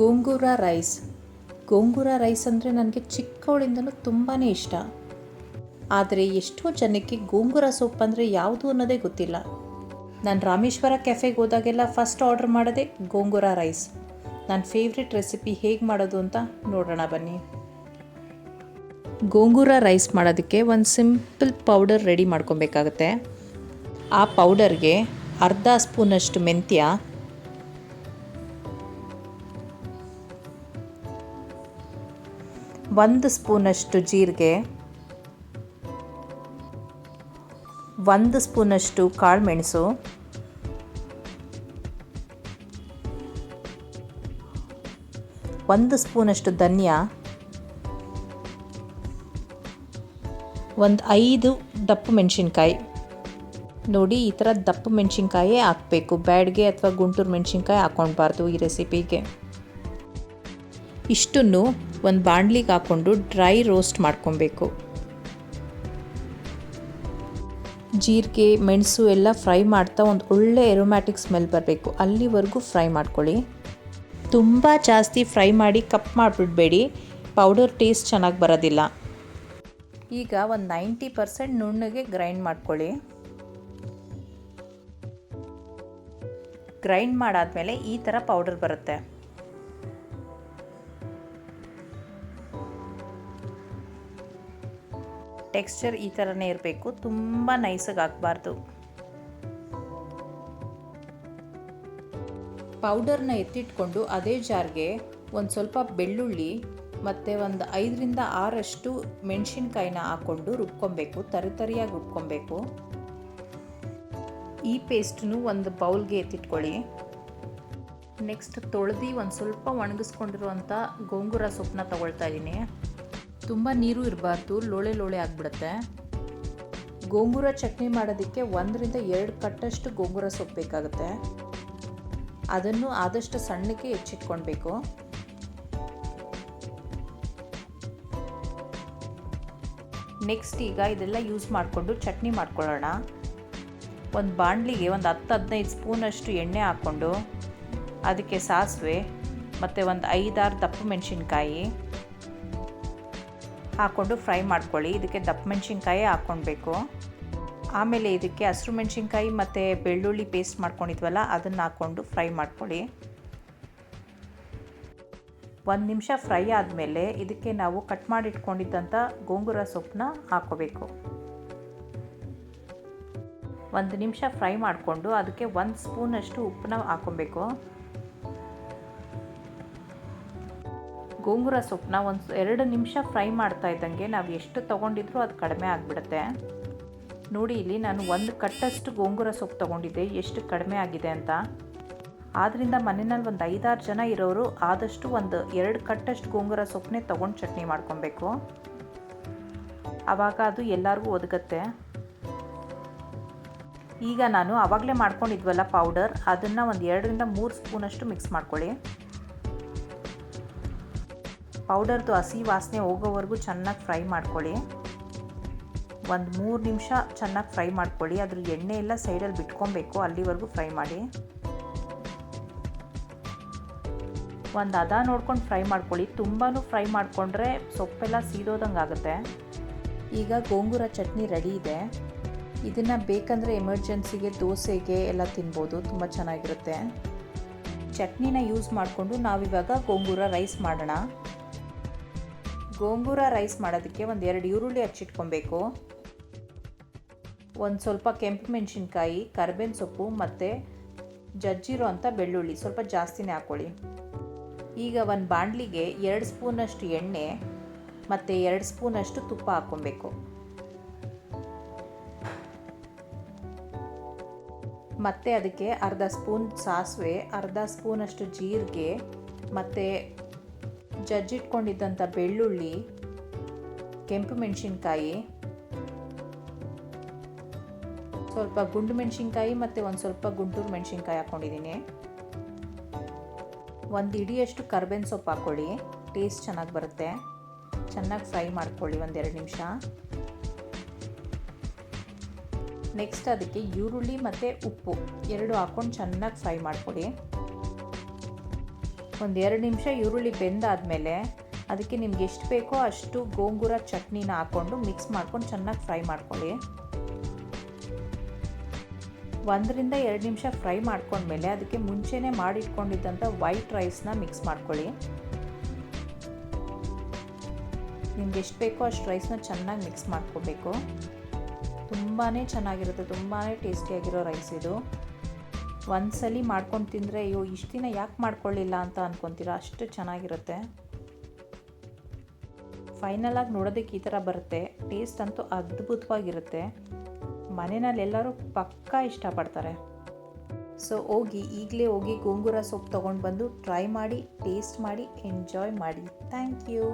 Gongura rice. Gongura rice ಅಂದರೆ ನನಗೆ ಚಿಕ್ಕವಳಿಂದಲೂ ತುಂಬಾ ಇಷ್ಟ. ಆದರೆ ಎಷ್ಟೋ ಜನಕ್ಕೆ ಗೋಂಗೂರ ಸೊಪ್ಪು ಅಂದರೆ ಯಾವುದು ಅನ್ನೋದೇ ಗೊತ್ತಿಲ್ಲ. ನಾನು ರಾಮೇಶ್ವರ ಕೆಫೆಗೆ ಹೋದಾಗೆಲ್ಲ ಫಸ್ಟ್ ಆರ್ಡರ್ ಮಾಡೋದೇ ಗೋಂಗೂರ ರೈಸ್. ನನ್ನ ಫೇವ್ರೆಟ್ ರೆಸಿಪಿ ಹೇಗೆ ಮಾಡೋದು ಅಂತ ನೋಡೋಣ ಬನ್ನಿ. ಗೋಂಗೂರ ರೈಸ್ ಮಾಡೋದಕ್ಕೆ ಒಂದು ಸಿಂಪಲ್ ಪೌಡರ್ ರೆಡಿ ಮಾಡ್ಕೊಬೇಕಾಗತ್ತೆ. ಆ ಪೌಡರ್ಗೆ ಅರ್ಧ ಸ್ಪೂನಷ್ಟು ಮೆಂತ್ಯ ಒಂದು ಸ್ಪೂನಷ್ಟು ಜೀರಿಗೆ, ಒಂದು ಸ್ಪೂನಷ್ಟು ಕಾಳುಮೆಣಸು, ಒಂದು ಸ್ಪೂನಷ್ಟು ಧನಿಯಾ, ಒಂದು ಐದು ದಪ್ಪ ಮೆಣಸಿನ್ಕಾಯಿ. ನೋಡಿ, ಈ ಥರ ದಪ್ಪ ಮೆಣಸಿನ್ಕಾಯೇ ಹಾಕಬೇಕು. ಬ್ಯಾಡ್ಗೆ ಅಥವಾ ಗುಂಟೂರು ಮೆಣಸಿನ್ಕಾಯಿ ಹಾಕ್ಕೊಳ್ಬಾರ್ದು ಈ ರೆಸಿಪಿಗೆ ಇಷ್ಟನ್ನು ಒಂದು ಬಾಣಲಿಗೆ ಹಾಕ್ಕೊಂಡು ಡ್ರೈ ರೋಸ್ಟ್ ಮಾಡ್ಕೊಬೇಕು. ಜೀರಿಗೆ, ಮೆಣಸು ಎಲ್ಲ ಫ್ರೈ ಮಾಡ್ತಾ ಒಂದು ಒಳ್ಳೆ ಎರೋಮ್ಯಾಟಿಕ್ ಸ್ಮೆಲ್ ಬರಬೇಕು. ಅಲ್ಲಿವರೆಗೂ ಫ್ರೈ ಮಾಡ್ಕೊಳ್ಳಿ. ತುಂಬ ಜಾಸ್ತಿ ಫ್ರೈ ಮಾಡಿ ಕಪ್ ಮಾಡಿಬಿಡ್ಬೇಡಿ. ಪೌಡರ್ ಟೇಸ್ಟ್ ಚೆನ್ನಾಗಿ ಬರೋದಿಲ್ಲ. ಈಗ ಒಂದು ನೈಂಟಿ ಪರ್ಸೆಂಟ್ ನುಣ್ಣಗೆ ಗ್ರೈಂಡ್ ಮಾಡ್ಕೊಳ್ಳಿ. ಗ್ರೈಂಡ್ ಮಾಡಾದಮೇಲೆ ಈ ಥರ ಪೌಡರ್ ಬರುತ್ತೆ. ಟೆಕ್ಸ್ಚರ್ ಈ ಥರನೇ ಇರಬೇಕು. ತುಂಬ ನೈಸಾಗಿ ಹಾಕಬಾರ್ದು. ಪೌಡರ್ನ ಎತ್ತಿಟ್ಕೊಂಡು ಅದೇ ಜಾರ್ಗೆ ಒಂದು ಸ್ವಲ್ಪ ಬೆಳ್ಳುಳ್ಳಿ ಮತ್ತು ಒಂದು ಐದರಿಂದ ಆರಷ್ಟು ಮೆಣಸಿನ್ಕಾಯಿನ ಹಾಕ್ಕೊಂಡು ರುಬ್ಕೊಬೇಕು. ತರಿತರಿಯಾಗಿ ರುಬ್ಕೊಬೇಕು. ಈ ಪೇಸ್ಟನ್ನು ಒಂದು ಬೌಲ್ಗೆ ಎತ್ತಿಟ್ಕೊಳ್ಳಿ. ನೆಕ್ಸ್ಟ್ ತೊಳೆದು ಒಂದು ಸ್ವಲ್ಪ ಒಣಗಿಸ್ಕೊಂಡಿರುವಂಥ ಗೋಂಗೂರ ಸೊಪ್ಪನ್ನ ತಗೊಳ್ತಾ ಇದ್ದೀನಿ ತುಂಬ ನೀರು ಇರಬಾರ್ದು, ಲೋಳೆ ಲೋಳೆ ಆಗಿಬಿಡುತ್ತೆ. ಗೋಂಗೂರ ಚಟ್ನಿ ಮಾಡೋದಕ್ಕೆ ಒಂದರಿಂದ ಎರಡು ಕಟ್ಟಷ್ಟು ಗೋಂಗೂರ ಸೊಪ್ಪು ಬೇಕಾಗುತ್ತೆ. ಅದನ್ನು ಆದಷ್ಟು ಸಣ್ಣಕ್ಕೆ ಹೆಚ್ಚಿಟ್ಕೊಳ್ಬೇಕು. ನೆಕ್ಸ್ಟ್ ಈಗ ಇದೆಲ್ಲ ಯೂಸ್ ಮಾಡಿಕೊಂಡು ಚಟ್ನಿ ಮಾಡ್ಕೊಳ್ಳೋಣ. ಒಂದು ಬಾಣಲಿಗೆ ಒಂದು ಹತ್ತು ಹದಿನೈದು ಸ್ಪೂನಷ್ಟು ಎಣ್ಣೆ ಹಾಕ್ಕೊಂಡು ಅದಕ್ಕೆ ಸಾಸಿವೆ, ಮತ್ತು ಒಂದು ಐದಾರು ದಪ್ಪ ಮೆಣಸಿನ್ಕಾಯಿ. ಹಾಕ್ಕೊಂಡು ಫ್ರೈ ಮಾಡ್ಕೊಳ್ಳಿ. ಇದಕ್ಕೆ ದಪ್ಪ ಮೆಣಸಿನ್ಕಾಯಿ ಹಾಕ್ಕೊಳ್ಬೇಕು. ಆಮೇಲೆ ಇದಕ್ಕೆ ಹಸಿರು ಮೆಣಸಿನ್ಕಾಯಿ ಮತ್ತು ಬೆಳ್ಳುಳ್ಳಿ ಪೇಸ್ಟ್ ಮಾಡ್ಕೊಂಡಿದ್ವಲ್ಲ, ಅದನ್ನು ಹಾಕ್ಕೊಂಡು ಫ್ರೈ ಮಾಡ್ಕೊಳ್ಳಿ. ಒಂದು ನಿಮಿಷ ಫ್ರೈ ಆದಮೇಲೆ ಇದಕ್ಕೆ ನಾವು ಕಟ್ ಮಾಡಿಟ್ಕೊಂಡಿದ್ದಂಥ ಗೋಂಗುರ ಸೊಪ್ಪನ್ನ ಹಾಕ್ಕೋಬೇಕು. ಒಂದು ನಿಮಿಷ ಫ್ರೈ ಮಾಡಿಕೊಂಡು ಅದಕ್ಕೆ ಒಂದು ಸ್ಪೂನಷ್ಟು ಉಪ್ಪನ್ನ ಹಾಕ್ಕೊಬೇಕು ಗೋಂಗೂರ ಸೊಪ್ಪನ್ನ ಒಂದು ಎರಡು ನಿಮಿಷ ಫ್ರೈ ಮಾಡ್ತಾ ಇದ್ದಂಗೆ ನಾವು ಎಷ್ಟು ತೊಗೊಂಡಿದ್ರೂ ಅದು ಕಡಿಮೆ ಆಗಿಬಿಡುತ್ತೆ. ನೋಡಿ, ಇಲ್ಲಿ ನಾನು ಒಂದು ಕಟ್ಟಷ್ಟು ಗೋಂಗುರ ಸೊಪ್ಪು ತೊಗೊಂಡಿದ್ದೆ. ಎಷ್ಟು ಕಡಿಮೆ ಆಗಿದೆ ಅಂತ. ಆದ್ದರಿಂದ ಮನೆಯಲ್ಲಿ ಒಂದು ಐದಾರು ಜನ ಇರೋರು ಆದಷ್ಟು ಒಂದು ಎರಡು ಕಟ್ಟಷ್ಟು ಗೋಂಗುರ ಸೊಪ್ಪನ್ನೇ ತೊಗೊಂಡು ಚಟ್ನಿ ಮಾಡ್ಕೊಬೇಕು. ಆವಾಗ ಅದು ಎಲ್ಲರಿಗೂ ಒದಗತ್ತೆ. ಈಗ ನಾನು ಆವಾಗಲೇ ಮಾಡ್ಕೊಂಡಿದ್ವಲ್ಲ ಪೌಡರ್ ಅದನ್ನು ಒಂದು ಎರಡರಿಂದ ಮೂರು ಸ್ಪೂನಷ್ಟು ಮಿಕ್ಸ್ ಮಾಡ್ಕೊಳ್ಳಿ. ಪೌಡರ್ದು ಹಸಿ ವಾಸನೆ ಹೋಗೋವರೆಗೂ ಚೆನ್ನಾಗಿ ಫ್ರೈ ಮಾಡ್ಕೊಳ್ಳಿ. ಒಂದು ಮೂರು ನಿಮಿಷ ಚೆನ್ನಾಗಿ ಫ್ರೈ ಮಾಡ್ಕೊಳ್ಳಿ. ಅದ್ರ ಎಣ್ಣೆ ಎಲ್ಲ ಸೈಡಲ್ಲಿ ಬಿಟ್ಕೊಬೇಕು, ಅಲ್ಲಿವರೆಗೂ ಫ್ರೈ ಮಾಡಿ. ಒಂದು ಅದ ನೋಡ್ಕೊಂಡು ಫ್ರೈ ಮಾಡ್ಕೊಳ್ಳಿ. ತುಂಬಾ ಫ್ರೈ ಮಾಡಿಕೊಂಡ್ರೆ ಸೊಪ್ಪೆಲ್ಲ ಸೀದೋದಂಗೆ ಆಗುತ್ತೆ. ಈಗ ಗೋಂಗೂರ ಚಟ್ನಿ ರೆಡಿ ಇದೆ. ಇದನ್ನು ಬೇಕಂದರೆ ಎಮರ್ಜೆನ್ಸಿಗೆ, ದೋಸೆಗೆ ಎಲ್ಲ ತಿನ್ಬೋದು. ತುಂಬ ಚೆನ್ನಾಗಿರುತ್ತೆ. ಚಟ್ನಿನ ಯೂಸ್ ಮಾಡಿಕೊಂಡು ನಾವಿವಾಗ ಗೋಂಗೂರ ರೈಸ್ ಮಾಡೋಣ. ಗೋಂಗೂರ ರೈಸ್ ಮಾಡೋದಕ್ಕೆ ಒಂದು ಎರಡು ಈರುಳ್ಳಿ ಹಚ್ಚಿಟ್ಕೊಬೇಕು. ಒಂದು ಸ್ವಲ್ಪ ಕೆಂಪು ಮೆಣಸಿನ್ಕಾಯಿ, ಕರ್ಬೇವಿನ ಸೊಪ್ಪು ಮತ್ತು ಜಜ್ಜಿರೋ ಅಂಥ ಬೆಳ್ಳುಳ್ಳಿ ಸ್ವಲ್ಪ ಜಾಸ್ತಿನೇ ಹಾಕ್ಕೊಳ್ಳಿ ಈಗ ಒಂದು ಬಾಣಲಿಗೆ ಎರಡು ಸ್ಪೂನಷ್ಟು ಎಣ್ಣೆ ಮತ್ತು ಎರಡು ಸ್ಪೂನಷ್ಟು ತುಪ್ಪ ಹಾಕ್ಕೊಬೇಕು. ಮತ್ತು ಅದಕ್ಕೆ ಅರ್ಧ ಸ್ಪೂನ್ ಸಾಸಿವೆ, ಅರ್ಧ ಸ್ಪೂನಷ್ಟು ಜೀರಿಗೆ ಮತ್ತು ಜಜ್ಜಿಟ್ಕೊಂಡಿದ್ದಂಥ ಬೆಳ್ಳುಳ್ಳಿ, ಕೆಂಪು ಮೆಣಸಿನ್ಕಾಯಿ, ಸ್ವಲ್ಪ ಗುಂಡು ಮೆಣಸಿನ್ಕಾಯಿ ಮತ್ತು ಒಂದು ಸ್ವಲ್ಪ ಗುಂಟೂರು ಮೆಣಸಿನ್ಕಾಯಿ ಹಾಕ್ಕೊಂಡಿದ್ದೀನಿ ಒಂದು ಇಡಿಯಷ್ಟು ಕರ್ಬೇವಿನ ಸೊಪ್ಪು ಹಾಕ್ಕೊಳ್ಳಿ, ಟೇಸ್ಟ್ ಚೆನ್ನಾಗಿ ಬರುತ್ತೆ. ಚೆನ್ನಾಗಿ ಫ್ರೈ ಮಾಡ್ಕೊಳ್ಳಿ ಒಂದೆರಡು ನಿಮಿಷ. ನೆಕ್ಸ್ಟ್ ಅದಕ್ಕೆ ಈರುಳ್ಳಿ ಮತ್ತು ಉಪ್ಪು, ಎರಡು ಹಾಕ್ಕೊಂಡು ಚೆನ್ನಾಗಿ ಫ್ರೈ ಮಾಡ್ಕೊಳ್ಳಿ. ಒಂದು ಎರಡು ನಿಮಿಷ ಈರುಳ್ಳಿ ಬೆಂದಾದಮೇಲೆ ಅದಕ್ಕೆ ನಿಮ್ಗೆ ಎಷ್ಟು ಬೇಕೋ ಅಷ್ಟು ಗೋಂಗೂರ ಚಟ್ನಿನ ಹಾಕ್ಕೊಂಡು ಮಿಕ್ಸ್ ಮಾಡ್ಕೊಂಡು ಚೆನ್ನಾಗಿ ಫ್ರೈ ಮಾಡ್ಕೊಳ್ಳಿ. ಒಂದರಿಂದ ಎರಡು ನಿಮಿಷ ಫ್ರೈ ಮಾಡ್ಕೊಂಡ್ಮೇಲೆ ಅದಕ್ಕೆ ಮುಂಚೆನೇ ಮಾಡಿಟ್ಕೊಂಡಿದ್ದಂಥ ವೈಟ್ ರೈಸ್ನ ಮಿಕ್ಸ್ ಮಾಡ್ಕೊಳ್ಳಿ. ನಿಮ್ಗೆ ಎಷ್ಟು ಬೇಕೋ ಅಷ್ಟು ರೈಸ್ನ ಚೆನ್ನಾಗಿ ಮಿಕ್ಸ್ ಮಾಡ್ಕೋಬೇಕು. ತುಂಬಾ ಚೆನ್ನಾಗಿರುತ್ತೆ ತುಂಬಾ ಟೇಸ್ಟಿಯಾಗಿರೋ ರೈಸ್ ಇದು. ಒಂದ್ಸಲಿ ಮಾಡ್ಕೊಂಡು ತಿಂದರೆ, ಅಯ್ಯೋ, ಇಷ್ಟು ದಿನ ಯಾಕೆ ಮಾಡ್ಕೊಳ್ಳಿಲ್ಲ ಅಂತ ಅಂದ್ಕೊತೀರ ಅಷ್ಟು ಚೆನ್ನಾಗಿರುತ್ತೆ. ಫೈನಲಾಗಿ ನೋಡೋದಕ್ಕೆ ಈ ಥರ ಬರುತ್ತೆ. ಟೇಸ್ಟ್ ಅಂತೂ ಅದ್ಭುತವಾಗಿರುತ್ತೆ. ಮನೆಯಲ್ಲಿ ಎಲ್ಲರೂ ಪಕ್ಕಾ ಇಷ್ಟಪಡ್ತಾರೆ. ಸೊ ಹೋಗಿ, ಈಗಲೇ ಹೋಗಿ ಗೋಂಗೂರ ಸೊಪ್ಪು ತೊಗೊಂಡು ಬಂದು ಟ್ರೈ ಮಾಡಿ ಟೇಸ್ಟ್ ಮಾಡಿ ಎಂಜಾಯ್ ಮಾಡಿ. Thank you